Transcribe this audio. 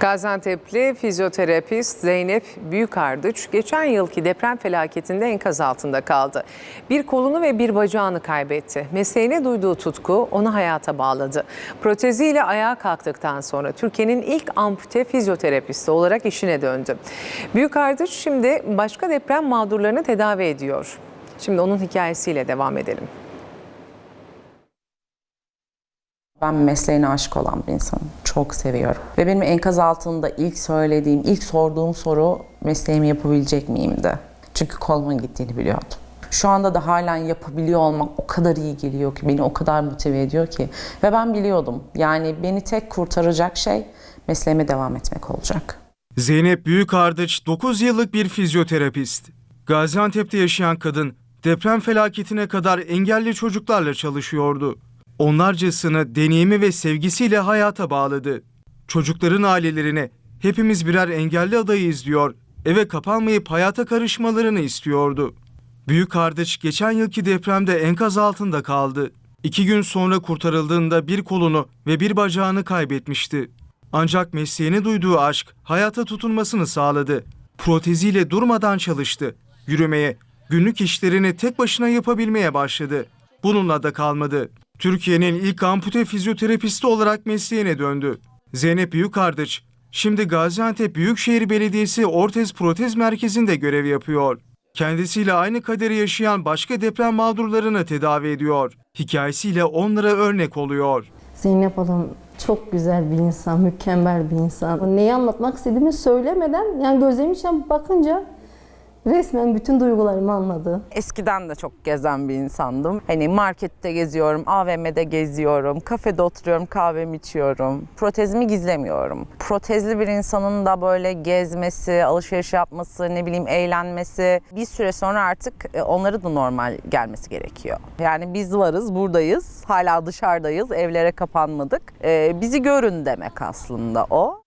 Gaziantep'li fizyoterapist Zeynep Büyükardıç geçen yılki deprem felaketinde enkaz altında kaldı. Bir kolunu ve bir bacağını kaybetti. Mesleğine duyduğu tutku onu hayata bağladı. Proteziyle ayağa kalktıktan sonra Türkiye'nin ilk ampute fizyoterapisti olarak işine döndü. Büyükardıç şimdi başka deprem mağdurlarını tedavi ediyor. Şimdi onun hikayesiyle devam edelim. Ben mesleğine aşık olan bir insanım. Çok seviyorum. Ve benim enkaz altında ilk söylediğim, ilk sorduğum soru mesleğimi yapabilecek miyimdi. Çünkü kolumun gittiğini biliyordum. Şu anda da halen yapabiliyor olmak o kadar iyi geliyor ki, beni o kadar motive ediyor ki. Ve ben biliyordum. Yani beni tek kurtaracak şey mesleğime devam etmek olacak. Zeynep Büyükardıç 9 yıllık bir fizyoterapist. Gaziantep'te yaşayan kadın deprem felaketine kadar engelli çocuklarla çalışıyordu. Onlarcasını deneyimi ve sevgisiyle hayata bağladı. Çocukların ailelerine hepimiz birer engelli adayız diyor, eve kapanmayıp hayata karışmalarını istiyordu. Büyük kardeş geçen yılki depremde enkaz altında kaldı. İki gün sonra kurtarıldığında bir kolunu ve bir bacağını kaybetmişti. Ancak mesleğine duyduğu aşk hayata tutunmasını sağladı. Proteziyle durmadan çalıştı. Yürümeye, günlük işlerini tek başına yapabilmeye başladı. Bununla da kalmadı. Türkiye'nin ilk ampute fizyoterapisti olarak mesleğine döndü. Zeynep Büyükardıç, şimdi Gaziantep Büyükşehir Belediyesi Ortez Protez Merkezi'nde görev yapıyor. Kendisiyle aynı kaderi yaşayan başka deprem mağdurlarını tedavi ediyor. Hikayesiyle onlara örnek oluyor. Zeynep Hanım çok güzel bir insan, mükemmel bir insan. Neyi anlatmak istediğimi söylemeden, yani gözlerimin içine bakınca resmen bütün duygularımı anladı. Eskiden de çok gezen bir insandım. Hani markette geziyorum, AVM'de geziyorum, kafede oturuyorum, kahvemi içiyorum. Protezimi gizlemiyorum. Protezli bir insanın da böyle gezmesi, alışveriş yapması, ne bileyim eğlenmesi bir süre sonra artık e, onları da normal gelmesi gerekiyor. Yani biz varız, buradayız, hala dışarıdayız, evlere kapanmadık. Ee, bizi görün demek aslında o.